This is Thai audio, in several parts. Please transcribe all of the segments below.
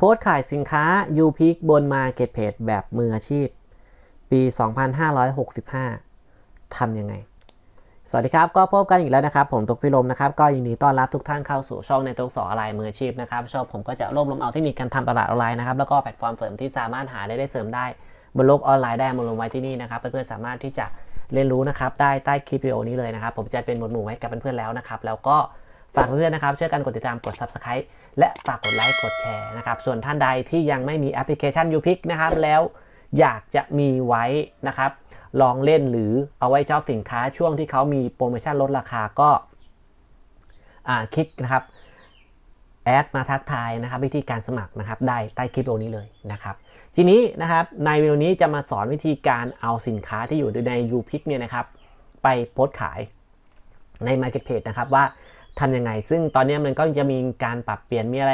โพสต์ขายสินค้า u p i c บน Marketplace แบบมืออาชีพ ปี 2565 ทำยังไง สวัสดีครับ ก็พบกันอีกแล้วนะครับ ผมตุกพิรมนะครับ ก็ยินดีต้อนรับทุกท่านเข้าสู่ช่องในตุกสอนออนไลน์มืออาชีพนะครับชอบผมก็จะรวบรวมเอาเทคนิคการทำตลาดออนไลน์นะครับ แล้วก็แพลตฟอร์มเสริมที่สามารถหาได้ได้เสริมได้บนโลกออนไลน์ได้มาลงไว้ที่นี่นะครับ เพื่อนๆสามารถที่จะเรียนรู้นะครับได้ใต้คลิปวิดีโอนี้เลยนะครับ ผมจะเป็นหมวดหมู่ให้กับเพื่อนๆแล้วนะครับ แล้วก็ฝากเพื่อนๆนะครับช่วยกันกดติดตามกด subscribe และฝากกดไลค์กดแชร์นะครับ ส่วนท่านใดที่ยังไม่มีแอปพลิเคชัน u p i c นะครับ แล้วอยากจะมีไว้นะครับ ลองเล่นหรือเอาไว้ชอบสินค้าช่วงที่เขามีโปรโมชั่นลดราคาก็คลิกนะครับแอดมาทักทายนะครับวิธีการสมัครนะครับได้ใต้คลิปวิดีโอนี้เลยนะครับ ทีนี้นะครับในวิดีโอนี้จะมาสอนวิธีการเอาสินค้าที่อยู่ใน u p i c เนี่ยนะครับ ไปโพสต์ขายใน Marketplace นะครับว่า ทำยังไง ซึ่งตอนนี้มันก็จะมีการปรับเปลี่ยนมีอะไร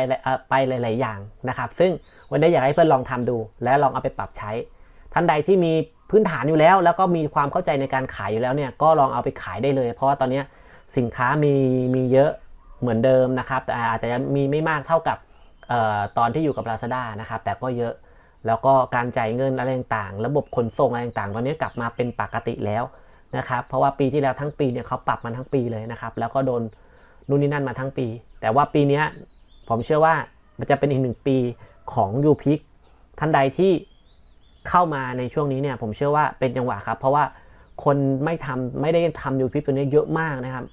ไปหลาย ๆ อย่างนะครับ ซึ่งวันนี้อยากให้เพื่อนลองทำดู และลองเอาไปปรับใช้ ท่านใดที่มีพื้นฐานอยู่แล้ว แล้วก็มีความเข้าใจในการขายอยู่แล้วเนี่ยก็ลองเอาไปขายได้เลย เพราะว่าตอนนี้สินค้ามีมีเยอะเหมือนเดิมนะครับ แต่อาจจะมีไม่มากเท่ากับออตอนที่อยู่กับ Lazada นะครับ แต่ก็เยอะแล้วก็การจ่ายเงินอะไรต่างๆ ระบบขนส่งอะไรต่างๆ ตอนนี้กลับมาเป็นปกติแล้วนะครับ เพราะว่าปีที่แล้วทั้งปีเนี่ยเขาปรับมาทั้งปีเลยนะครับ แล้วก็โดน นู่นนี่นั่นมาทั้งปี แต่ว่าปีนี้ผมเชื่อว่ามันจะเป็นอีกหนึ่งปีของยูพิกท่านใดที่เข้ามาในช่วงนี้เนี่ยผมเชื่อว่าเป็นจังหวะครับ เพราะว่าคนไม่ทำไม่ได้ทำยูพิกตัวนี้เยอะมากนะครับ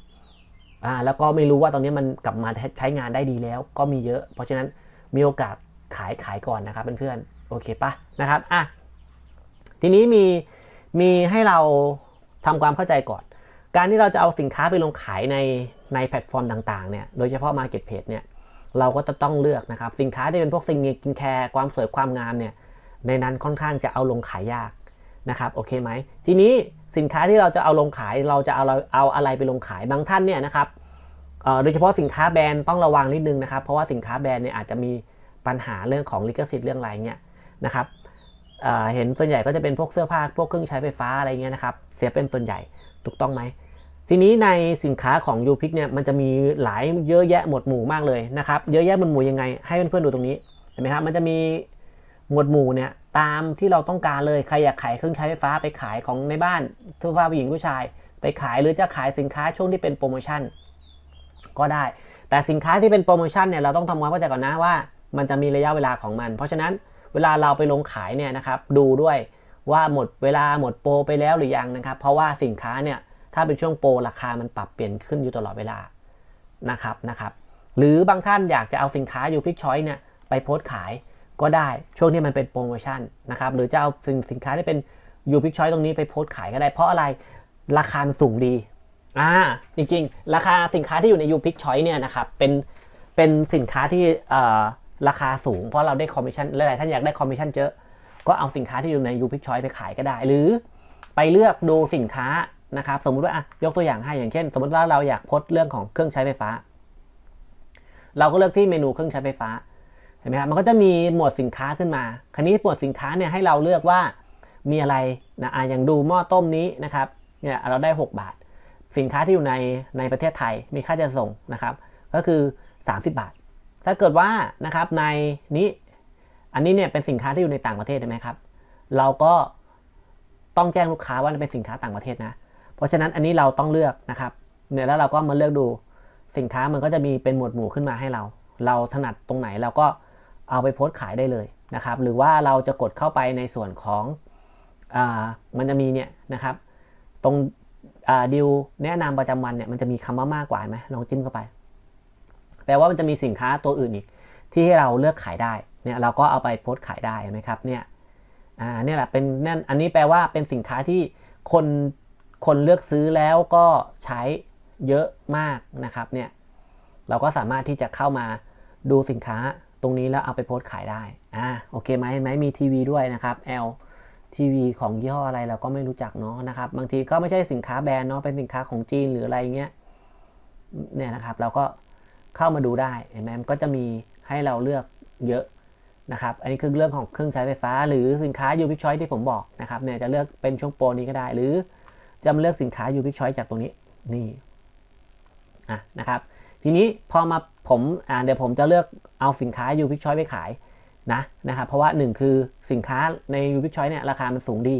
อ่าแล้วก็ไม่รู้ว่าตอนนี้มันกลับมาใช้งานได้ดีแล้ว ก็มีเยอะ เพราะฉะนั้นมีโอกาสขายขายก่อนนะครับเพื่อนๆโอเคปะนะครับอะทีนี้มีมีให้เราทำความเข้าใจก่อน การที่เราจะเอาสินค้าไปลงขายใน ในแพลตฟอร์มต่างๆเนี่ย โดยเฉพาะ Marketplace เนี่ย เราก็จะต้องเลือกนะครับ สินค้าที่เป็นพวกสิ่งกินแคร์ความสวยความงามเนี่ย ในนั้นค่อนข้างจะเอาลงขายยากนะครับ โอเคไหม ทีนี้สินค้าที่เราจะเอาลงขาย เราจะเอาเราเอาอะไรไปลงขาย บางท่านเนี่ยนะครับโดยเฉพาะสินค้าแบรนด์ต้องระวังนิดนึงนะครับ เพราะว่าสินค้าแบรนด์เนี่ยอาจจะมีปัญหาเรื่องของลิขสิทธิ์เรื่องอะไรเงี้ยนะครับเห็นส่วนใหญ่ก็จะเป็นพวกเสื้อผ้าพวกเครื่องใช้ไฟฟ้าอะไรเงี้ยนะครับ เสียเป็นส่วนใหญ่ถูกต้องไหม ทีนี้ในสินค้าของ u p i c เนี่ยมันจะมีหลายเยอะแยะหมวดหมู่มากเลยนะครับ เยอะแยะหมวดหมู่ยังไง ให้เพื่อนๆดูตรงนี้เห็นไหมครับมันจะมีหมวดหมู่เนี่ยตามที่เราต้องการเลยใครอยากขายเครื่องใช้ไฟฟ้าไปขายของในบ้านเสื้อผ้าผู้หญิงผู้ชาย ไปขายหรือจะขายสินค้าช่วงที่เป็นโปรโมชั่น ก็ได้ แต่สินค้าที่เป็นโปรโมชั่นเนี่ยเราต้องทำความเข้าใจก่อนนะว่า มันจะมีระยะเวลาของมัน เพราะฉะนั้นเวลาเราไปลงขายเนี่ยนะครับดูด้วยว่าหมดเวลาหมดโปรไปแล้วหรือยังนะครับ เพราะว่าสินค้าเนี่ย ถ้าเป็นช่วงโปรราคามันปรับเปลี่ยนขึ้นอยู่ตลอดเวลานะครับนะครับหรือบางท่านอยากจะเอาสินค้าอยู่พิกชอยเนี่ยไปโพสต์ขายก็ได้ช่วงนี้มันเป็นโปรโมชั่นนะครับหรือจะเอาสินสินค้าที่เป็นยูพิกชอยตรงนี้ไปโพสต์ขายก็ได้ เพราะอะไรราคาสูงดีอ่าจริงๆ ราคาสินค้าที่อยู่ในยูพิกชอยเนี่ยนะครับเป็นเป็นสินค้าที่เอ่อราคาสูงเพราะเราได้คอมมิชชั่นหลายๆท่านอยากได้คอมมิชชั่นเยอะก็เอาสินค้าที่อยู่ในยูพิกชอยไปขายก็ได้ หรือไปเลือกดูสินค้า นะครับสมมุติว่าอะยกตัวอย่างให้อย่างเช่น สมมติว่าเราอยากโพสเรื่องของเครื่องใช้ไฟฟ้า เราก็เลือกที่เมนูเครื่องใช้ไฟฟ้าเห็นไหมครับมันก็จะมีหมวดสินค้าขึ้นมา คราวนี้หมวดสินค้าเนี่ยให้เราเลือกว่ามีอะไรนะอะอย่างดูหม้อต้มนี้นะครับเนี่ยเราได้ 6 บาท สินค้าที่อยู่ในในประเทศไทยมีค่าจะส่งนะครับ ก็คือ 30 บาท ถ้าเกิดว่านะครับในนี้อันนี้เนี่ยเป็นสินค้าที่อยู่ในต่างประเทศใช่ไหมครับ เราก็ต้องแจ้งลูกค้าว่าเป็นสินค้าต่างประเทศนะ เพราะฉะนั้นอันนี้เราต้องเลือกนะครับเนี่ยแล้วเราก็มาเลือกดูสินค้ามันก็จะมีเป็นหมวดหมู่ขึ้นมาให้เรา เราถนัดตรงไหนเราก็เอาไปโพสต์ขายได้เลยนะครับ หรือว่าเราจะกดเข้าไปในส่วนของอมันจะมีเนี่ยนะครับ ตรงดิวแนะนำประจำวันเนี่ยมันจะมีคำว่ามากกว่าไหมลองจิ้มเข้าไป แปลว่ามันจะมีสินค้าตัวอื่นอีก ที่ให้เราเลือกขายได้เนี่ยเราก็เอาไปโพสต์ขายได้ไหมครับเนี่ยอ่าเนี่ยแหละเป็นนั่นอันนี้แปลว่าเป็นสินค้าที่คน คนเลือกซื้อแล้วก็ใช้เยอะมากนะครับเนี่ยเราก็สามารถที่จะเข้ามาดูสินค้าตรงนี้แล้วเอาไปโพสต์ขายได้อ่าโอเคไหมเห็นไหมมีทีวีด้วยนะครับ L ทีวีของยี่ห้ออะไรเราก็ไม่รู้จักเนาะนะครับ บางทีก็ไม่ใช่สินค้าแบรนด์เนาะเป็นสินค้าของจีนหรืออะไรเงี้ยเนี่ยนะครับเราก็เข้ามาดูได้เห็นไหมมันก็จะมีให้เราเลือกเยอะนะครับ อันนี้คือเรื่องของเครื่องใช้ไฟฟ้า หรือสินค้ายูพิชอยที่ผมบอกนะครับเนี่ยจะเลือกเป็นช่วงโปรนี้ก็ได้ หรือ จะมาเลือกสินค้า u p i c Choice จากตรงนี้นี่อะนะครับ ทีนี้พอมาผมอ่าเดี๋ยวผมจะเลือกเอาสินค้า u p i c Choice ไปขายนะนะครับ เพราะว่า 1 คือสินค้าใน u b i q Choice เนี่ยราคามันสูงดี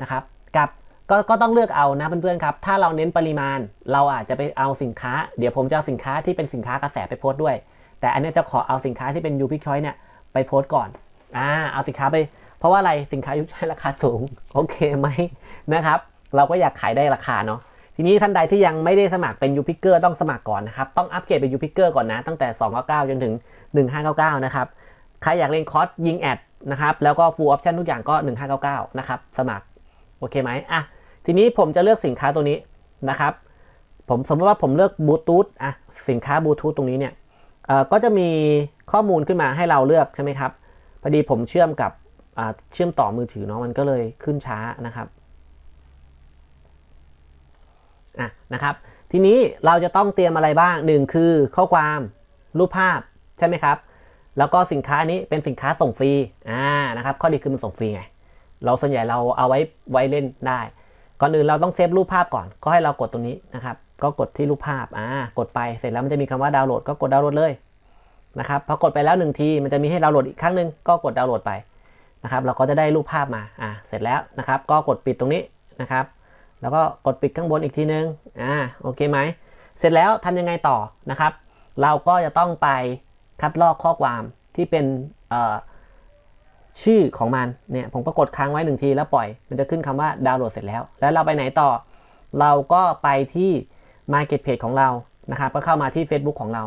นะครับกับก็ก็ต้องเลือกเอานะเพื่อนๆครับ ถ้าเราเน้นปริมาณ เราอาจจะไปเอาสินค้า เดี๋ยวผมจะเอาสินค้าที่เป็นสินค้ากระแสไปโพสต์ด้วย แต่อันนี้จะขอเอาสินค้าที่เป็น u b i q Choice เนี่ยไปโพสต์ก่อน อ่า เอาสินค้าไป เพราะว่าอะไร สินค้า u b i q Choice ราคาสูง โอเคไหมนะครับ เราก็อยากขายได้ราคาเนาะทีนี้ท่านใดที่ยังไม่ได้สมัครเป็นยูพิกเกอร์ต้องสมัครก่อนนะครับ ต้องอัปเกรดเป็นยูพิกเกอร์ก่อนนะ ตั้งแต่ 299 จนถึง 1599 นะครับ ใครอยากเรียนคอร์สยิงแอดนะครับ แล้วก็ฟูลออปชั่นทุกอย่างก็ 1599 นะครับ สมัคร โอเคไหมอะ ทีนี้ผมจะเลือกสินค้าตัวนี้นะครับ ผมสมมติว่าผมเลือกบลูทูธอะ สินค้าบลูทูธตรงนี้เนี่ยเอ่อก็จะมีข้อมูลขึ้นมาให้เราเลือกใช่ไหมครับ พอดีผมเชื่อมกับอ่าเชื่อมต่อมือถือเนาะ มันก็เลยขึ้นช้านะครับ อะนะครับ ทีนี้เราจะต้องเตรียมอะไรบ้างหนึ่งคือข้อความรูปภาพใช่ไหมครับ แล้วก็สินค้านี้เป็นสินค้าส่งฟรีอ่านะครับ ข้อดีคือมันส่งฟรีไง เราส่วนใหญ่เราเอาไว้ไว้เล่นได้ ก่อนอื่นเราต้องเซฟรูปภาพก่อน ก็ให้เรากดตรงนี้นะครับ ก็กดที่รูปภาพอ่ากดไปเสร็จแล้วมันจะมีคำว่าดาวน์โหลดก็กดดาวน์โหลดเลยนะครับพอกดไปแล้วหนึ่งทีมันจะมีให้ดาวน์โหลดอีกครั้งหนึ่งก็กดดาวน์โหลดไปนะครับ เราก็จะได้รูปภาพมาอ่าเสร็จแล้วนะครับ ก็กดปิดตรงนี้นะครับ แล้วก็กดปิดข้างบนอีกทีนึง อ่า โอเคไหม เสร็จแล้วทำยังไงต่อนะครับ เราก็จะต้องไปคัดลอกข้อความที่เป็นชื่อของมัน เนี่ย ผมก็กดค้างไว้หนึ่งทีแล้วปล่อย มันจะขึ้นคำว่าดาวน์โหลดเสร็จแล้ว แล้วเราไปไหนต่อ เราก็ไปที่ Market Page ของเรานะครับ ก็เข้ามาที่ Facebook ของเรา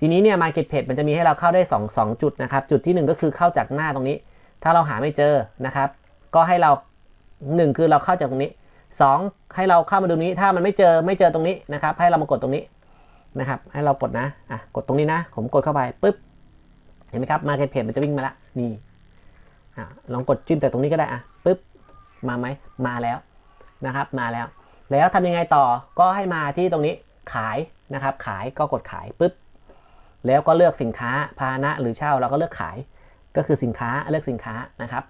ทีนี้เนี่ย Market Page มันจะมีให้เราเข้าได้ 2 2 จุดนะครับ จุดที่ 1 ก็คือเข้าจากหน้าตรงนี้ ถ้าเราหาไม่เจอนะครับ ก็ให้เรา 1 คือเราเข้าจากตรงนี้ 2 ให้เราเข้ามาดูนี้ถ้ามันไม่เจอไม่เจอตรงนี้นะครับ ให้เรามากดตรงนี้นะครับ ให้เรากดนะอะกดตรงนี้นะ ผมกดเข้าไปปุ๊บเห็นไหมครับ Market Page มันจะวิ่งมาละนี่อะลองกดจิ้มแต่ตรงนี้ก็ได้อะปุ๊บมาไหมมาแล้วนะครับ มาแล้ว แล้วทำยังไงต่อก็ให้มาที่ตรงนี้ขายนะครับ ขายก็กดขายปุ๊บแล้วก็เลือกสินค้าพาหนะหรือเช่าเราก็เลือกขายก็คือสินค้าเลือกสินค้านะครับ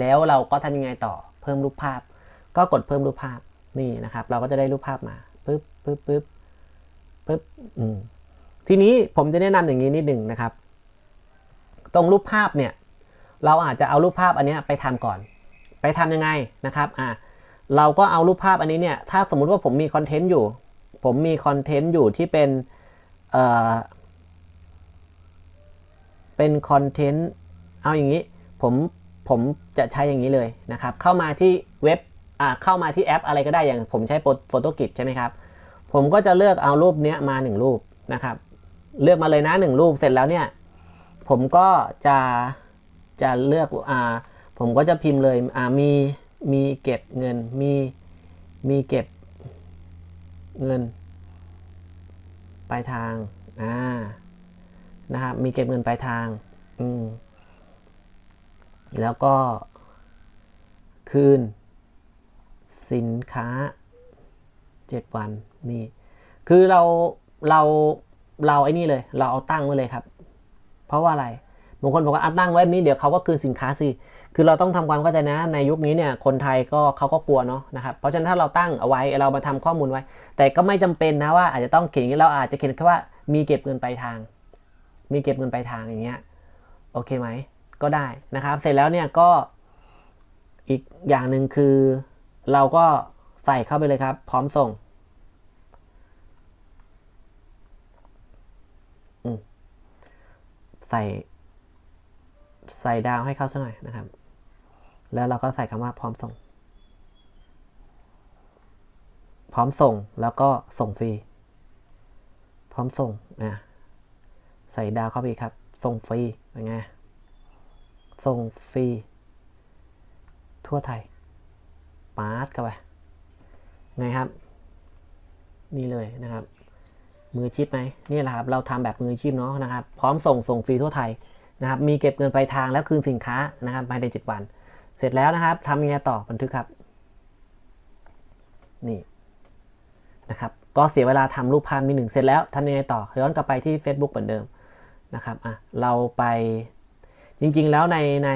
แล้วเราก็ทำยังไงต่อเพิ่มรูปภาพ ก็กดเพิ่มรูปภาพนี่นะครับ เราก็จะได้รูปภาพมาปึ๊บปึ๊บปึ๊บปึ๊บอืมทีนี้ผมจะแนะนำอย่างนี้นิดหนึ่งนะครับ ตรงรูปภาพเนี่ย เราอาจจะเอารูปภาพอันเนี้ยไปทำก่อน ไปทำยังไงนะครับอะเราก็เอารูปภาพอันนี้เนี่ย ถ้าสมมุติว่าผมมีคอนเทนต์อยู่ ผมมีคอนเทนต์อยู่ที่เป็นเอ่อเป็นคอนเทนต์เอาอย่างนี้ ผมผมจะใช้อย่างนี้เลยนะครับ เข้ามาที่เว็บ เข้ามาที่แอปอะไรก็ได้อย่างผมใช้โฟโต้กิจใช่ไหมครับ ผมก็จะเลือกเอารูปนี้มา 1 รูปนะครับ เลือกมาเลยนะ 1 รูปเสร็จแล้วเนี่ย ผมก็จะจะเลือกอ่าผมก็จะพิมพ์เลยอ่ามีมีเก็บเงินมีมีเก็บเงินปลายทางอ่านะครับมีเก็บเงินปลายทางอืมแล้วก็คืน สินค้า 7 วันนี่คือเราเราเราไอ้นี่เลย เราเอาตั้งไว้เลยครับ เพราะว่าอะไรบางคนบอกว่าตั้งไว้นี้เดี๋ยวเขาก็คืนสินค้าสิคือเราต้องทำความเข้าใจนะในยุคนี้เนี่ยคนไทยก็เขาก็กลัวเนาะนะครับเพราะฉะนั้นถ้าเราตั้งเอาไว้เรามาทำข้อมูลไว้ แต่ก็ไม่จำเป็นนะว่าอาจจะต้องเขียนเราอาจจะเขียนแค่ว่ามีเก็บเงินปลายทาง มีเก็บเงินปลายทางอย่างเงี้ยโอเคไหมก็ได้นะครับ เสร็จแล้วเนี่ยก็อีกอย่างหนึ่งคือ เราก็ใส่เข้าไปเลยครับ พร้อมส่งใส่ใส่ดาวให้เขาสักหน่อยนะครับ แล้วเราก็ใส่คำว่าพร้อมส่ง พร้อมส่งแล้วก็ส่งฟรี พร้อมส่งนะใส่ดาวเข้าไปครับ ส่งฟรีเป็นไง ส่งฟรีทั่วไทย ปาร์ตเข้าไปไงครับ นี่เลยนะครับ มือชิปไหมนี่แหละครับ เราทำแบบมือชิปเนาะนะครับ พร้อมส่งส่งฟรีทั่วไทยนะครับ มีเก็บเงินปลายทางแล้วคืนสินค้านะครับภายใน7วัน เสร็จแล้วนะครับทำยังไงต่อบันทึกครับ นี่นะครับ ก็เสียเวลาทำรูปภาพมีหนึ่งเสร็จแล้วทำยังไงต่อย้อนกลับไปที่ Facebook เหมือนเดิมนะครับอะเราไป จริงๆ แล้วในใน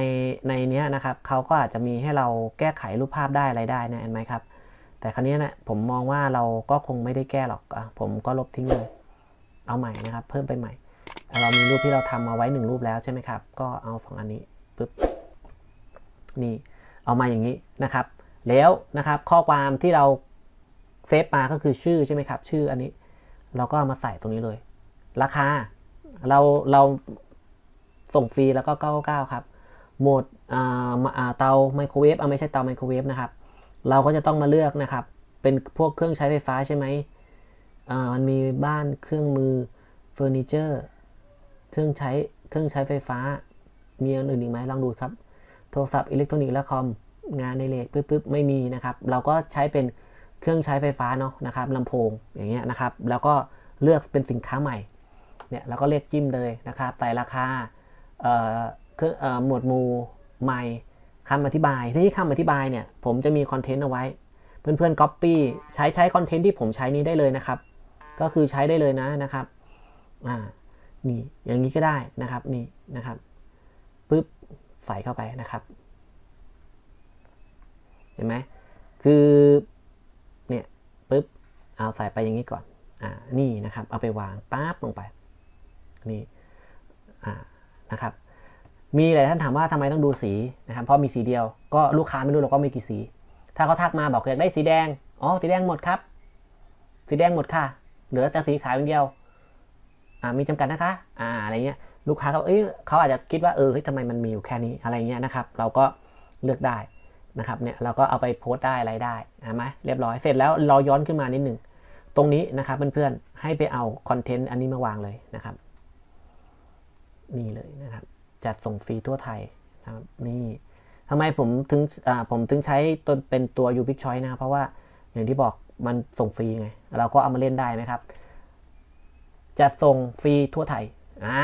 ในนี้นะครับเขาก็อาจจะมีให้เราแก้ไขรูปภาพได้อะไรได้นะเห็นไหมครับ แต่ครั้นี้นะผมมองว่าเราก็คงไม่ได้แก้หรอกอผมก็ลบทิ้งเลย เอาใหม่นะครับ เพิ่มไปใหม่ เรามีรูปที่เราทำมาไว้หนึ่งรูปแล้วใช่ไหมครับ ก็เอาสองอันนี้ปุ๊บนี่เอามาอย่างนี้นะครับ แล้วนะครับข้อความที่เราเซฟมาก็คือชื่อใช่ไหมครับ ชื่ออันนี้ เราก็เอามาใส่ตรงนี้เลย ราคาเราเรา ส่งฟรีแล้วก็ 999 ครับ โหมดเตาไมโครเวฟอ่าไม่ใช่เตาไมโครเวฟนะครับ เราก็จะต้องมาเลือกนะครับ เป็นพวกเครื่องใช้ไฟฟ้าใช่ไหมอ่ามันมีบ้านเครื่องมือเฟอร์นิเจอร์ เครื่องใช้เครื่องใช้ไฟฟ้า มีอันอื่นอีกไหมลองดูครับ โทรศัพท์อิเล็กทรอนิกส์และคอมงานในเลกปึ๊บๆไม่มีนะครับ เราก็ใช้เป็นเครื่องใช้ไฟฟ้าเนาะนะครับลำโพงอย่างเงี้ยนะครับ แล้วก็เลือกเป็นสินค้าใหม่เนี่ยเราก็เรียกจิ้มเลยนะครับใส่ราคา หมวดหมู่ใหม่คำอธิบาย ที่คำอธิบายเนี่ยผมจะมีคอนเทนต์เอาไว้ เพื่อนๆ Copy ใช้ใช้คอนเทนต์ที่ผมใช้นี้ได้เลยนะครับ ก็คือใช้ได้เลยนะนะครับอ่านี่อย่างนี้ก็ได้นะครับนี่นะครับปึ๊บใส่เข้าไปนะครับ เห็นไหมคือเนี่ยปึ๊บเอาใส่ไปอย่างนี้ก่อนอ่านี่นะครับ เอาไปวางปั๊บลงไปนี่อ่า นะครับ มีหลายท่านถามว่าทำไมต้องดูสีนะครับ เพราะมีสีเดียว ก็ลูกค้าไม่รู้หรอกว่ามีกี่สี ถ้าเขาทักมาบอกอยากได้สีแดง อ๋อ สีแดงหมดครับ สีแดงหมดค่ะ เหลือแต่สีขาวอย่างเดียว อ่า มีจำกัดนะคะ อ่า อะไรเงี้ย ลูกค้าเขาเอ้ยเขาอาจจะคิดว่า เออเฮ้ยทำไมมันมีอยู่แค่นี้ อะไรเงี้ยนะครับ เราก็เลือกได้นะครับ เนี่ย เราก็เอาไปโพสต์ได้อะไรได้อ่าไหมเรียบร้อย เสร็จแล้วเราย้อนขึ้นมานิดหนึ่ง ตรงนี้นะครับเพื่อนๆ ให้ไปเอาคอนเทนต์อันนี้มาวางเลยนะครับ นี่เลยนะครับ จัดส่งฟรีทั่วไทยนะครับนี่ทำไมผมถึงผมถึงใช้ตัวเป็นตัว u p i c Choice นะครับเพราะว่าอย่างที่บอกมันส่งฟรีไง เราก็เอามาเล่นได้ไหมครับ จะส่งฟรีทั่วไทยอ่า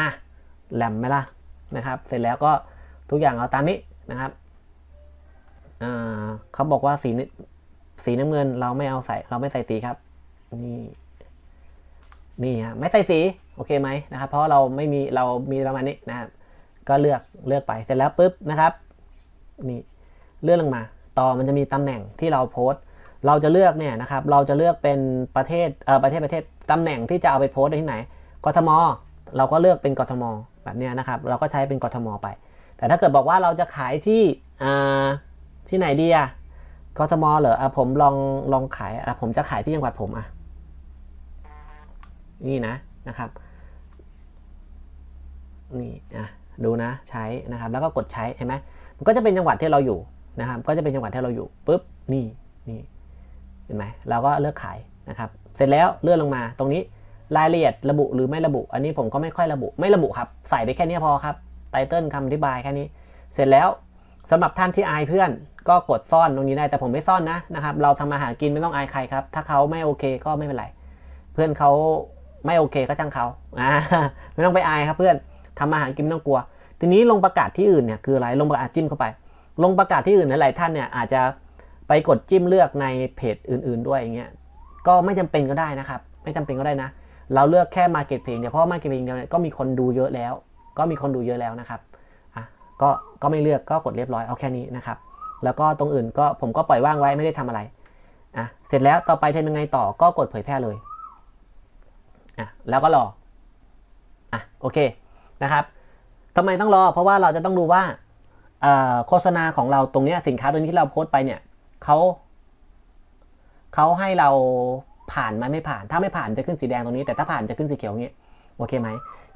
แหลมไหมล่ะนะครับ เสร็จแล้วก็ทุกอย่างเอาตามนี้นะครับอ่าเขาบอกว่าสีนสีน้ำเงินเราไม่เอาใส่ เราไม่ใส่สีครับ นี่ นี่ฮะไม่ใส่สี โอเคไหมนะครับ เพราะเราไม่มีเรามีประมาณนี้นะครับ ก็เลือกเลือกไปเสร็จแล้วปุ๊บนะครับนี่เลื่อนลงมา ต่อมันจะมีตำแหน่งที่เราโพสต์ เราจะเลือกเนี่ยนะครับ เราจะเลือกเป็นประเทศเอ่อประเทศประเทศตำแหน่งที่จะเอาไปโพสต์ที่ไหนกทมเราก็เลือกเป็นกทมแบบเนี้ยนะครับ เราก็ใช้เป็นกทมไป แต่ถ้าเกิดบอกว่าเราจะขายที่อ่าที่ไหนดีอะกทมเหรออะผมลองลองขายอะผมจะขายที่จังหวัดผมอะนี่นะ นะครับนี่อะดูนะใช้นะครับ แล้วก็กดใช้เห็นไหมมันก็จะเป็นจังหวัดที่เราอยู่นะครับ ก็จะเป็นจังหวัดที่เราอยู่ปุ๊บนี่นี่เห็นไหมเราก็เลือกขายนะครับ เสร็จแล้วเลื่อนลงมาตรงนี้รายละเอียดระบุหรือไม่ระบุ อันนี้ผมก็ไม่ค่อยระบุ ไม่ระบุครับ ใส่ไปแค่นี้พอครับไตเติลคำอธิบายแค่นี้ เสร็จแล้วสำหรับท่านที่อายเพื่อน ก็กดซ่อนตรงนี้ได้แต่ผมไม่ซ่อนนะนะครับ เราทำมาหากินไม่ต้องอายใครครับ ถ้าเขาไม่โอเคก็ไม่เป็นไร เพื่อนเขา ไม่โอเคก็ช่างเขาอ่าไม่ต้องไปอายครับเพื่อนทำมาหากินไม่ต้องกลัว ทีนี้ลงประกาศที่อื่นเนี่ยคืออะไรลงประกาศจิ้มเข้าไป ลงประกาศที่อื่นหลายท่านเนี่ยอาจจะไปกดจิ้มเลือกในเพจอื่น ๆ ด้วยอย่างเงี้ยก็ไม่จำเป็นก็ได้นะครับ ไม่จำเป็นก็ได้นะ เราเลือกแค่ Market เพลงเดียวเพราะว่า Market เพลงเดียวเนี่ยก็มีคนดูเยอะแล้ว ก็มีคนดูเยอะแล้วนะครับอะก็ก็ไม่เลือกก็กดเรียบร้อยเอาแค่นี้นะครับ แล้วก็ตรงอื่นก็ผมก็ปล่อยว่างไว้ไม่ได้ทำอะไรอะเสร็จแล้วต่อไปทำยังไงต่อก็กดเผยแพร่เลย อะแล้วก็รออะโอเคนะครับทำไมต้องรอ เพราะว่าเราจะต้องดูว่าโฆษณาของเราตรงเนี้ยสินค้าตัวนี้ที่เราโพสต์ไปเนี่ยเขาเขาให้เราผ่านไหมไม่ผ่าน ถ้าไม่ผ่านจะขึ้นสีแดงตรงนี้ แต่ถ้าผ่านจะขึ้นสีเขียวอย่างเงี้ยโอเคไหม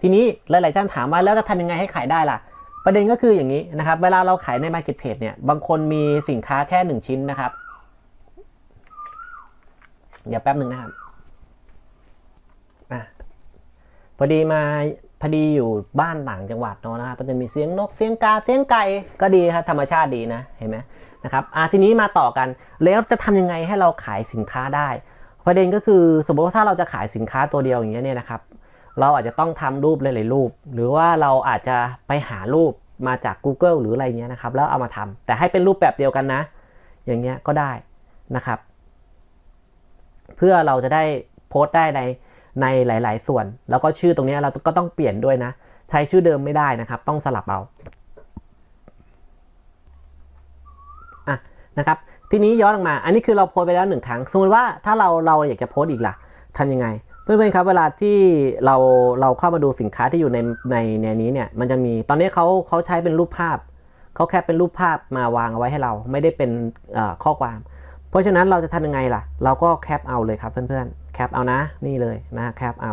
ทีนี้หลายๆท่านถามว่าแล้วจะทำยังไงให้ขายได้ล่ะ ประเด็นก็คืออย่างนี้นะครับ เวลาเราขายใน Marketplace เนี่ยบางคนมีสินค้าแค่หนึ่งชิ้นนะครับ เดี๋ยวแป๊บหนึ่งนะครับ อะ พอดีมาพอดีอยู่บ้านต่างจังหวัดเนาะนะครับก็จะมีเสียงนกเสียงกาเสียงไก่ก็ดีครับธรรมชาติดีนะเห็นไหมนะครับอะทีนี้มาต่อกันแล้วจะทำยังไงให้เราขายสินค้าได้ประเด็นก็คือสมมติว่าถ้าเราจะขายสินค้าตัวเดียวอย่างเงี้ยเนี่ยนะครับเราอาจจะต้องทำรูปหลายๆรูป หรือว่าเราอาจจะไปหารูปมาจาก Google หรืออะไรเงี้ยนะครับแล้วเอามาทำแต่ให้เป็นรูปแบบเดียวกันนะ อย่างเงี้ยก็ได้นะครับ เพื่อเราจะได้โพสต์ได้ใน ในหลาย ๆ ส่วน แล้วก็ชื่อตรงนี้เราก็ต้องเปลี่ยนด้วยนะ ใช้ชื่อเดิมไม่ได้นะครับ ต้องสลับเอาอะนะครับทีนี้ย้อนออกมา อันนี้คือเราโพสไปแล้วหนึ่งครั้ง สมมติว่าถ้าเราเราอยากจะโพสอีกล่ะทำยังไง เพื่อนๆครับเวลาที่เราเราเข้ามาดูสินค้าที่อยู่ในในในนี้เนี่ย มันจะมีตอนนี้เขาเขาใช้เป็นรูปภาพ เขาแค่เป็นรูปภาพมาวางเอาไว้ให้เราไม่ได้เป็นข้อความ เพราะฉะนั้นเราจะทำยังไงล่ะ เราก็แคปเอาเลยครับเพื่อนๆ แคปเอานะนี่เลยนะแคปเอา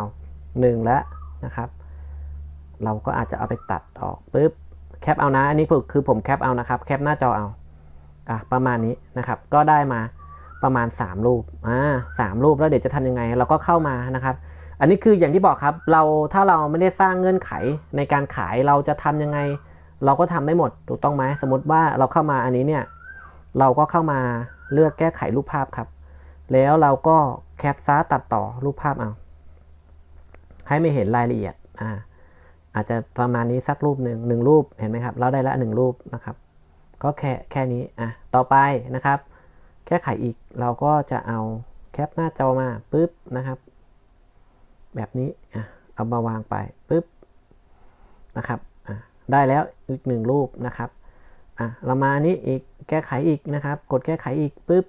หนึ่งแล้วนะครับ เราก็อาจจะเอาไปตัดออกปุ๊บแคปเอานะอันนี้คือคือผมแคปเอานะครับแคปหน้าจอเอาอะประมาณนี้นะครับก็ได้มาประมาณ 3 รูปอ่าสามรูปแล้วเดี๋ยวจะทำยังไง เราก็เข้ามานะครับ อันนี้คืออย่างที่บอกครับเราถ้าเราไม่ได้สร้างเงื่อนไขในการขายเราจะทำยังไง เราก็ทำได้หมดถูกต้องไหมสมมติว่าเราเข้ามาอันนี้เนี่ยเราก็เข้ามาเลือกแก้ไขรูปภาพครับ แล้วเราก็ แคปซ้าตัดต่อรูปภาพเอา ให้ไม่เห็นรายละเอียดอ่าอาจจะประมาณนี้สักรูปหนึ่งหนึ่งรูปเห็นไหมครับ เราได้ละหนึ่งรูปนะครับ ก็แค่แค่นี้อะต่อไปนะครับแก้ไขอีกเราก็จะเอาแคปหน้าจอมาปุ๊บนะครับ แบบนี้อะเอามาวางไปปุ๊บนะครับอะได้แล้วอีกหนึ่งรูปนะครับอะเรามาอันนี้อีกแก้ไขอีกนะครับ กดแก้ไขอีกปุ๊บ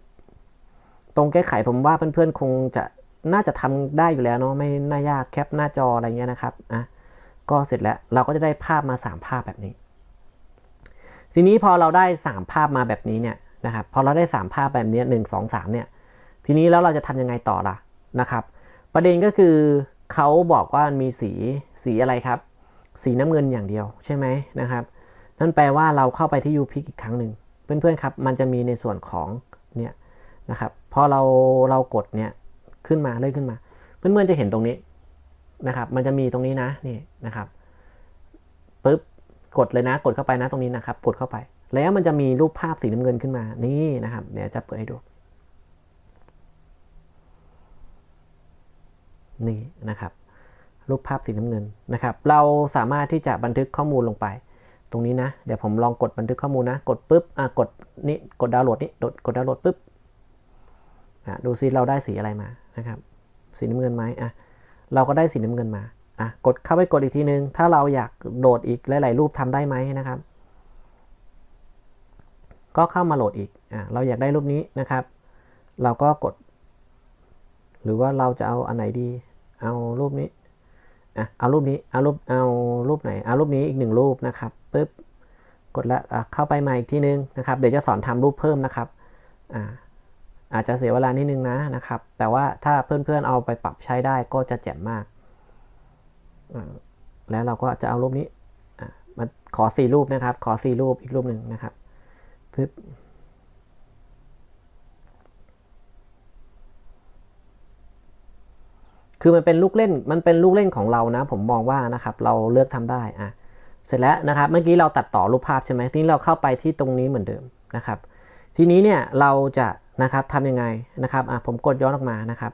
ตรงแก้ไขผมว่าเพื่อนๆคงจะน่าจะทำได้อยู่แล้วเนาะไม่น่ายากแคปหน้าจออะไรเงี้ยนะครับอะก็เสร็จแล้วเราก็จะได้ภาพมา 3 ภาพแบบนี้ ทีนี้พอเราได้ 3 ภาพมาแบบนี้เนี่ยนะครับพอเราได้ 3 ภาพแบบนี้หนึ่งสองสามเนี่ยทีนี้แล้วเราจะทำยังไงต่อล่ะนะครับ ประเด็นก็คือเขาบอกว่ามีสีสีอะไรครับ สีน้ำเงินอย่างเดียวใช่ไหมนะครับ นั่นแปลว่าเราเข้าไปที่ u p i c อีกครั้งหนึ่งเพื่อนๆครับ มันจะมีในส่วนของ นะครับพอเราเรากดเนี่ยขึ้นมาเลื่อนขึ้นมา เพื่อนๆจะเห็นตรงนี้นะครับ มันจะมีตรงนี้นะนี่นะครับปุ๊บกดเลยนะ กดเข้าไปนะตรงนี้นะครับ กดเข้าไป แล้วมันจะมีรูปภาพสีน้ำเงินขึ้นมานี่นะครับ เดี๋ยวจะเปิดให้ดูนี่นะครับ รูปภาพสีน้ำเงินนะครับ เราสามารถที่จะบันทึกข้อมูลลงไป ตรงนี้นะ เดี๋ยวผมลองกดบันทึกข้อมูลนะ กดปุ๊บอะกดนี่กดดาวน์โหลดนี่กดกดดาวน์โหลดปุ๊บ ดูซิเราได้สีอะไรมานะครับ สีน้ำเงินไหมอะเราก็ได้สีน้ำเงินมาอะกดเข้าไปกดอีกทีนึง ถ้าเราอยากโหลดอีกหลาย ๆ รูปทำได้ไหมนะครับ ก็เข้ามาโหลดอีกอะเราอยากได้รูปนี้นะครับ เราก็กด หรือว่าเราจะเอาอันไหนดี เอารูปนี้อะเอารูปนี้เอารูปเอารูปไหนเอารูปนี้อีกหนึ่งรูปนะครับปึ๊บกดแล้วอะเข้าไปใหม่อีกทีนึงนะครับ เดี๋ยวจะสอนทำรูปเพิ่มนะครับอ่า อาจจะเสียเวลานิดนึงนะนะครับ แต่ว่าถ้าเพื่อนๆเอาไปปรับใช้ได้ก็จะแจ่มมาก แล้วเราก็จะเอารูปนี้มาขอสี่รูปนะครับ ขอสี่รูปอีกรูปหนึ่งนะครับปึ๊บคือมันเป็นลูกเล่น มันเป็นลูกเล่นของเรานะ ผมมองว่านะครับ เราเลือกทำได้อะเสร็จแล้วนะครับ เมื่อกี้เราตัดต่อรูปภาพใช่ไหมทีนี้เราเข้าไปที่ตรงนี้เหมือนเดิมนะครับ ทีนี้เนี่ยเราจะ นะครับทำยังไงนะครับอะผมกดย้อนออกมานะครับ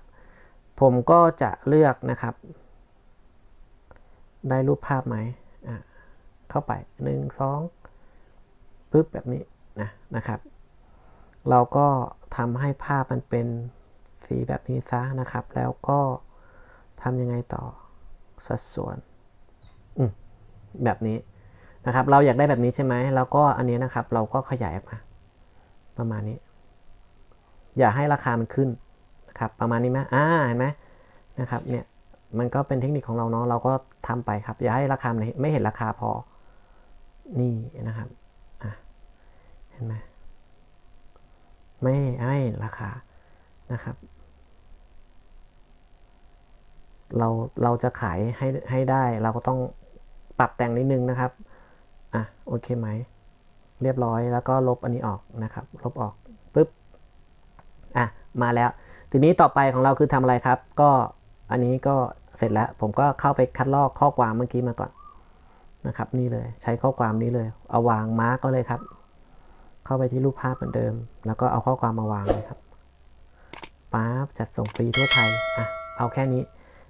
ผมก็จะเลือกนะครับ ได้รูปภาพไหมอะเข้าไปหนึ่งสองปึ๊บแบบนี้นะนะครับ เราก็ทำให้ภาพมันเป็นสีแบบนี้ซะนะครับ แล้วก็ทำยังไงต่อสัดส่วนอืมแบบนี้นะครับ เราอยากได้แบบนี้ใช่ไหม แล้วก็อันนี้นะครับ เราก็ขยายออกมา ประมาณนี้ อย่าให้ราคามันขึ้นนะครับ ประมาณนี้ไหมอ่าเห็นไหมนะครับเนี่ยมันก็เป็นเทคนิคของเราเนาะเราก็ทำไปครับ อย่าให้ราคามันไม่เห็นราคาพอนี่นะครับอะเห็นไหมไม่ให้ราคานะครับ เราเราจะขายให้ให้ได้เราก็ต้องปรับแต่งนิดนึงนะครับอะโอเคไหมเรียบร้อยแล้วก็ลบอันนี้ออกนะครับ ลบออกปุ๊บ อะมาแล้ว ทีนี้ต่อไปของเราคือทำอะไรครับ ก็อันนี้ก็เสร็จแล้ว ผมก็เข้าไปคัดลอกข้อความเมื่อกี้มาก่อนนะครับ นี่เลยใช้ข้อความนี้เลย เอาวางมาร์กก็เลยครับ เข้าไปที่รูปภาพเหมือนเดิม แล้วก็เอาข้อความมาวางเลยครับปั๊บจัดส่งฟรีทั่วไทยอะเอาแค่นี้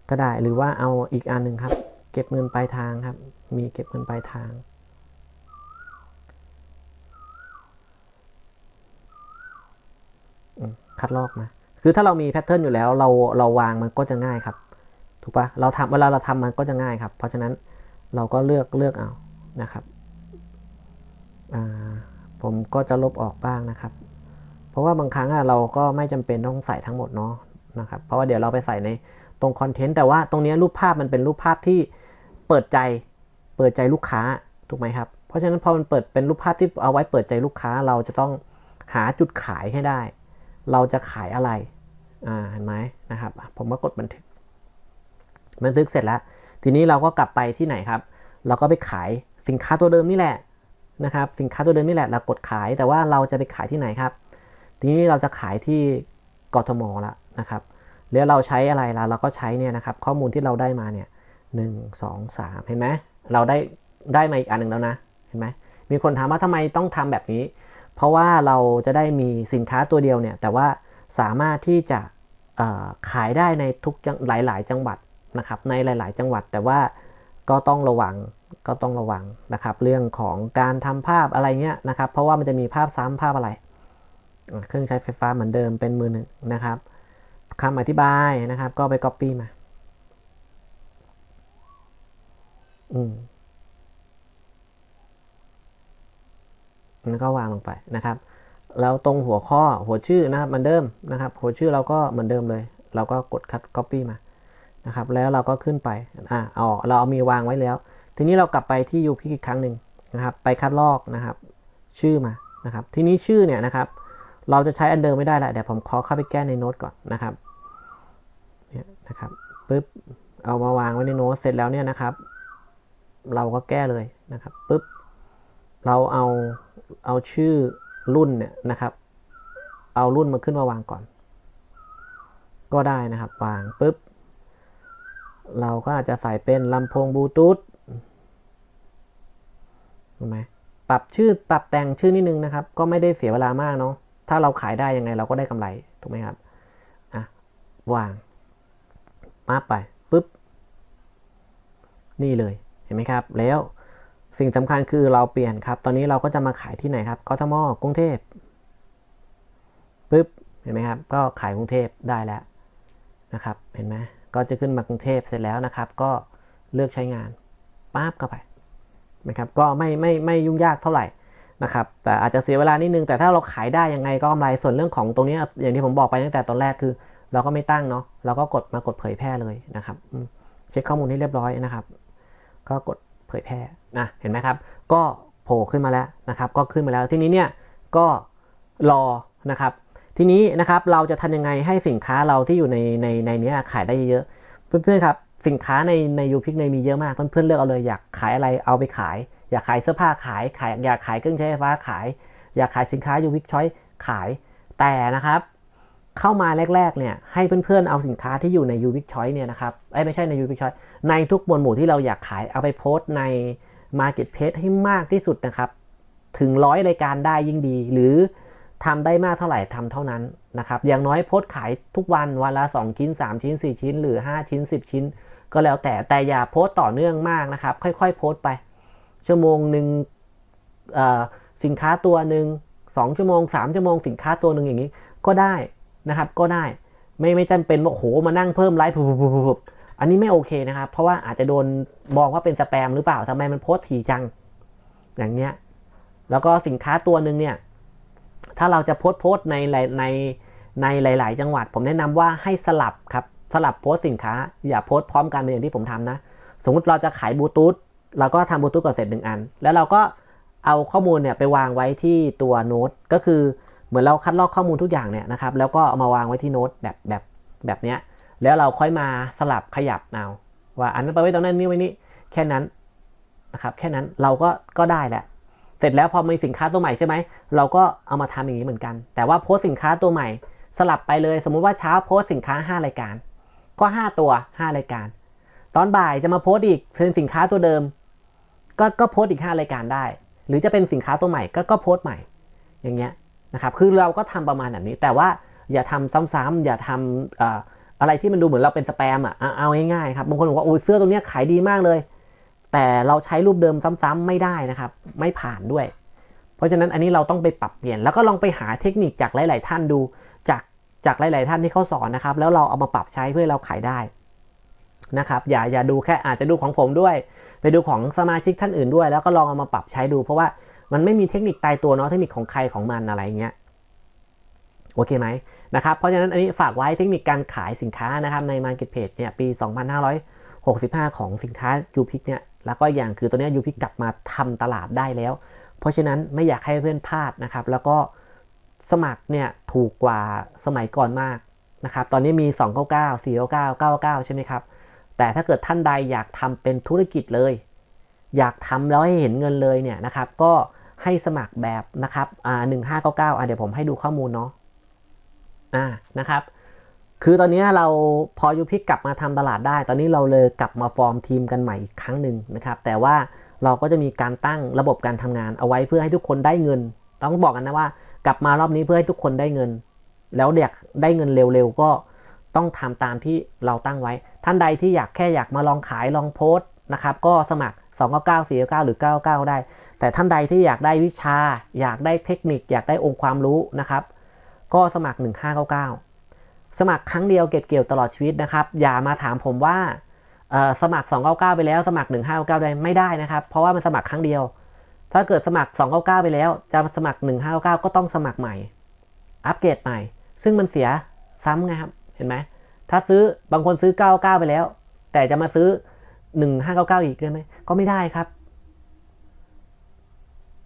ก็ได้หรือว่าเอาอีกอันหนึ่งครับ เก็บเงินปลายทางครับ มีเก็บเงินปลายทาง คัดลอกมา คือถ้าเรามีแพทเทิร์นอยู่แล้วเราเราวางมันก็จะง่ายครับ ถูกปะเราทำเวลาเราทำมันก็จะง่ายครับ เพราะฉะนั้นเราก็เลือกเลือกเอานะครับผมก็จะลบออกบ้างนะครับ เพราะว่าบางครั้งอะเราก็ไม่จำเป็นต้องใส่ทั้งหมดเนาะนะครับ เพราะว่าเดี๋ยวเราไปใส่ในตรงคอนเทนต์แต่ว่าตรงนี้รูปภาพมันเป็นรูปภาพที่เปิดใจเปิดใจลูกค้าถูกไหมครับ เพราะฉะนั้นพอมันเปิดเป็นรูปภาพที่เอาไว้เปิดใจลูกค้าเราจะต้องหาจุดขายให้ได้ เราจะขายอะไร อ่า เห็นไหมนะครับ ผมก็กดบันทึก บันทึกเสร็จแล้ว ทีนี้เราก็กลับไปที่ไหนครับ เราก็ไปขายสินค้าตัวเดิมนี่แหละนะครับ สินค้าตัวเดิมนี่แหละ เรากดขาย แต่ว่าเราจะไปขายที่ไหนครับ ทีนี้เราจะขายที่กทมละนะครับ แล้วเราใช้อะไรล่ะ เราก็ใช้เนี่ยนะครับ ข้อมูลที่เราได้มาเนี่ยหนึ่งสองสามเห็นไหม เราได้ได้มาอีกอันหนึ่งแล้วนะ เห็นไหมมีคนถามว่าทำไมต้องทำแบบนี้ เพราะว่าเราจะได้มีสินค้าตัวเดียวเนี่ยแต่ว่าสามารถที่จะขายได้ในทุกหลาย ๆ จังหวัดนะครับในหลาย ๆ จังหวัด แต่ว่าก็ต้องระวังก็ต้องระวังนะครับ เรื่องของการทำภาพอะไรเงี้ยนะครับ เพราะว่ามันจะมีภาพซ้ำภาพอะไร เครื่องใช้ไฟฟ้าเหมือนเดิมเป็นมือหนึ่งนะครับคำอธิบายนะครับก็ไป Copy มา อืม แล้วก็วางลงไปนะครับ แล้วตรงหัวข้อหัวชื่อนะครับมือนเดิมนะครับ หัวชื่อเราก็เหมือนเดิมเลย เราก็กดคัด Copy มานะครับ แล้วเราก็ขึ้นไปอ่าเอาเราเอามีวางไว้แล้ว ทีนี้เรากลับไปที่ u p อีกครั้งหนึ่งนะครับ ไปคัดลอกนะครับ ชื่อมานะครับ ทีนี้ชื่อเนี่ยนะครับ เราจะใช้อันเดิมไม่ได้ละเดี๋ยวผมขอเข้าไปแก้ในโน้ตก่อนนะครับเนี่ยนะครับปุ๊บเอามาวางไว้ในโน้ตเสร็จแล้วเนี่ยนะครับ เราก็แก้เลยนะครับปุ๊บเราเอา เอาชื่อรุ่นเนี่ยนะครับ เอารุ่นมาขึ้นมาวางก่อน ก็ได้นะครับ วางปุ๊บ เราก็อาจจะใส่เป็นลำโพงบลูทูธถูกไหมปรับชื่อปรับแต่งชื่อนิดนึงนะครับ ก็ไม่ได้เสียเวลามากเนาะถ้าเราขายได้ยังไงเราก็ได้กำไรถูกไหมครับอะวางมาไปปุ๊บ นี่เลยเห็นไหมครับ แล้ว สิ่งสำคัญคือเราเปลี่ยนครับ ตอนนี้เราก็จะมาขายที่ไหนครับกทมกรุงเทพปุ๊บเห็นไหมครับ ก็ขายกรุงเทพได้แล้วนะครับ เห็นไหมก็จะขึ้นมากรุงเทพเสร็จแล้วนะครับ ก็เลือกใช้งานปั๊บเข้าไปนะครับ ก็ไม่ไม่ไม่ยุ่งยากเท่าไหร่นะครับ แต่อาจจะเสียเวลานิดนึง แต่ถ้าเราขายได้ยังไงก็กำไร ส่วนเรื่องของตรงนี้อย่างที่ผมบอกไปตั้งแต่ตอนแรกคือ เราก็ไม่ตั้งเนาะ เราก็กดมากดเผยแพร่เลยนะครับ เช็คข้อมูลให้เรียบร้อยนะครับ ก็กด เผยแพร่นะเห็นไหมครับ ก็โผล่ขึ้นมาแล้วนะครับ ก็ขึ้นมาแล้วทีนี้เนี่ยก็รอนะครับทีนี้นะครับเราจะทำยังไงให้สินค้าเราที่อยู่ในในในนี้ขายได้เยอะเพื่อนๆครับสินค้าในในยูพิกในมีเยอะมากเพื่อนๆเลือกเอาเลยอยากขายอะไรเอาไปขาย อยากขายเสื้อผ้าขายขายอยากขายเครื่องใช้ไฟฟ้าขาย อยากขายสินค้ายูวิกช้อยขายแต่นะครับ เข้ามาแรกๆเนี่ยให้เพื่อนๆเอาสินค้าที่อยู่ในยูวิกช้อยเนี่ยนะครับไม่ใช่ในยูวิกช้อยในทุกหมวดหมู่ที่เราอยากขายเอาไปโพสต์ใน Marketplace ให้มากที่สุดนะครับ ถึงร้อยรายการได้ยิ่งดี หรือทำได้มากเท่าไหร่ทำเท่านั้นนะครับอย่างน้อยโพสต์ขายทุกวันวันละ2ชิ้น 3 ชิ้น 4 ชิ้น หรือ 5 ชิ้น 10 ชิ้น ก็แล้วแต่แต่อย่าโพสต์ต่อเนื่องมากนะครับ ค่อยๆ โพสต์ไป ชั่วโมงหนึ่งสินค้าตัวหนึ่งสองชั่วโมงสามชั่วโมงสินค้าตัวหนึ่งอย่างนี้ก็ได้ นะครับ ก็ได้ไม่ไม่จำเป็นว่าโหมานั่งเพิ่มไลฟ์ปุ๊บอันนี้ไม่โอเคนะครับ เพราะว่าอาจจะโดนมองว่าเป็นสแปมหรือเปล่าทำไมมันโพสต์ถี่จัง อย่างเนี้ย แล้วก็สินค้าตัวหนึ่งเนี่ย ถ้าเราจะโพสต์โพสต์ในในในหลาย ๆ จังหวัด ผมแนะนำว่าให้สลับครับ สลับโพสต์สินค้า อย่าโพสต์พร้อมกันอย่างที่ผมทำนะ สมมติเราจะขายบลูทูธเราก็ทำบลูทูธก่อนเสร็จหนึ่งอัน แล้วเราก็เอาข้อมูลเนี่ยไปวางไว้ที่ตัวโน้ตก็คือ เหมือนเราคัดลอกข้อมูลทุกอย่างเนี่ยนะครับ แล้วก็เอามาวางไว้ที่โน้ตแบบแบบแบบเนี้ย แล้วเราค่อยมาสลับขยับเอาว่าอันนั้นไปไว้ตรงนั้นนี่ไว้นี่แค่นั้นนะครับ แค่นั้นเราก็ก็ได้แหละ เสร็จแล้วพอมีสินค้าตัวใหม่ใช่ไหม เราก็เอามาทำอย่างนี้เหมือนกัน แต่ว่าโพสสินค้าตัวใหม่ สลับไปเลย สมมุติว่าเช้าโพสสินค้า 5 รายการ ก็ 5 ตัว 5 รายการ ตอนบ่ายจะมาโพสอีกเป็นสินค้าตัวเดิม ก็ก็โพสอีก 5 รายการได้ หรือจะเป็นสินค้าตัวใหม่ก็ก็โพสใหม่ อย่างเงี้ย นะครับคือเราก็ทำประมาณแบบนี้ แต่ว่าอย่าทำซ้ำๆอย่าทำอะไรที่มันดูเหมือนเราเป็นสแปมอะเอาง่ายๆครับบางคนบอกว่าโอ้ยเสื้อตัวนี้ขายดีมากเลย แต่เราใช้รูปเดิมซ้ำๆไม่ได้นะครับ ไม่ผ่านด้วย เพราะฉะนั้นอันนี้เราต้องไปปรับเปลี่ยน แล้วก็ลองไปหาเทคนิคจากหลาย ๆ ท่านดูจากจากหลาย ๆ ท่านที่เขาสอนนะครับ แล้วเราเอามาปรับใช้เพื่อเราขายได้นะครับอย่าอย่าดูแค่อาจจะดูของผมด้วย ไปดูของสมาชิกท่านอื่นด้วย แล้วก็ลองเอามาปรับใช้ดู เพราะว่า มันไม่มีเทคนิคตายตัวเนาะเทคนิคของใครของมันอะไรเงี้ยโอเคไหมนะครับเพราะฉะนั้นอันนี้ฝากไว้เทคนิคการขายสินค้านะครับใน Marketplace เนี่ยปี 2565 ของสินค้า u p i c เนี่ยแล้วก็อย่างคือตัวเนี้ u p i c กกลับมาทำตลาดได้แล้ว เพราะฉะนั้นไม่อยากให้เพื่อนพลาดนะครับ แล้วก็สมัครเนี่ยถูกกว่าสมัยก่อนมากนะครับตอนนี้มี 299 499 99 ใช่ไหมครับ แต่ถ้าเกิดท่านใดอยากทำเป็นธุรกิจเลย อยากทำแล้วให้เห็นเงินเลยเนี่ยนะครับก็ ให้สมัครแบบนะครับอ่า1599อ่าเดี๋ยวผมให้ดูข้อมูลเนาะอ่านะครับคือตอนนี้เราพอยูพิกกลับมาทำตลาดได้ ตอนนี้เราเลยกลับมาฟอร์มทีมกันใหม่อีกครั้งหนึ่งนะครับ แต่ว่าเราก็จะมีการตั้งระบบการทำงานเอาไว้เพื่อให้ทุกคนได้เงิน ต้องบอกกันนะว่า กลับมารอบนี้เพื่อให้ทุกคนได้เงิน แล้วเด็กได้เงินเร็วๆก็ต้องทำตามที่เราตั้งไว้ ท่านใดที่อยากแค่อยากมาลองขายลองโพสต์นะครับก็สมัคร 299 4 9 หรือ 99 ได้ แต่ท่านใดที่อยากได้วิชา อยากได้เทคนิค อยากได้องค์ความรู้นะครับ ก็สมัคร 1599 สมัครครั้งเดียวเก็บเกี่ยวตลอดชีวิตนะครับ อย่ามาถามผมว่าสมัคร 299 ไปแล้ว สมัคร 1599 ได้ไม่ได้นะครับ เพราะว่ามันสมัครครั้งเดียว ถ้าเกิดสมัคร 299 ไปแล้ว จะสมัคร 1599 ก็ต้องสมัครใหม่ อัปเกรดใหม่ ซึ่งมันเสียซ้ำไงครับ เห็นไหม ถ้าซื้อบางคนซื้อ 99 ไปแล้ว แต่จะมาซื้อ 1599 อีกได้ไหม ก็ไม่ได้ครับ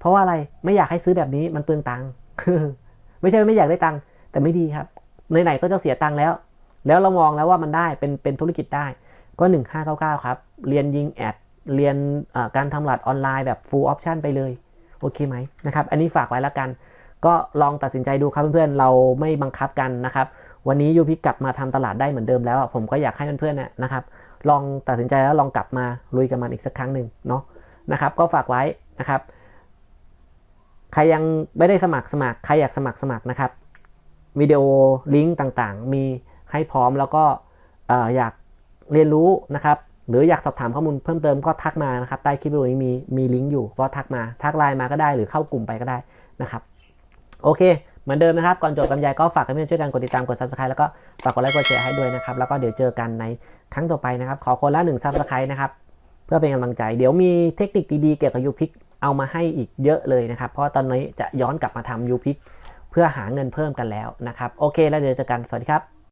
ราะว่าอะไรไม่อยากให้ซื้อแบบนี้มันเปลืองตังค์ไม่ใช่ไม่อยากได้ตังค์แต่ไม่ดีครับไหนๆก็จะเสียตังค์แล้ว แล้วเรามองแล้วว่ามันได้เป็นเป็นธุรกิจได้ก็ 1599 ครับ เรียนยิงแอด เรียนการทำหลัดออนไลน์แบบ full option ไปเลย โอเคไหมนะครับ อันนี้ฝากไว้แล้วกัน ก็ลองตัดสินใจดูครับเพื่อนๆ เราไม่บังคับกันนะครับ วันนี้ยูพิกกลับมาทำตลาดได้เหมือนเดิมแล้ว ผมก็อยากให้เพื่อนๆเนี่ยนะครับ ลองตัดสินใจแล้วลองกลับมาลุยกับมันอีกสักครั้งหนึ่งเนาะนะครับ ก็ฝากไว้นะครับ ใครยังไม่ได้สมัครสมัคร ใครอยากสมัครสมัครนะครับวิดีโอลิงก์ต่างๆ มีให้พร้อมแล้วก็ออยากเรียนรู้นะครับหรืออยากสอบถามข้อมูลเพิ่มเติมก็ทักมานะครับใต้คลิปวิดีโอนี้มีมีลิงก์อยู่ก็ทักมาทักไลน์มาก็ได้หรือเข้ากลุ่มไปก็ได้นะครับโอเคเหมือนเดิมนะครับก่อนจบกันยายก็ฝากให้เพื่อนช่วยกันกดติดตามกด subscribe แล้วก็ฝากกดไลค์กดแชร์ให้ด้วยนะครับแล้วก็เดี๋ยวเจอกันในครั้งต่อไปนะครับ ขอคนละหนึ่ง subscribe นะครับเพื่อเป็นกำลังใจ เดี๋ยวมีเทคนิคดีๆเกี่ยวกับยูพิก เอามาให้อีกเยอะเลยนะครับ เพราะตอนนี้จะย้อนกลับมาทำยูพิกเพื่อหาเงินเพิ่มกันแล้วนะครับ โอเค แล้วเดี๋ยวเจอกัน สวัสดีครับ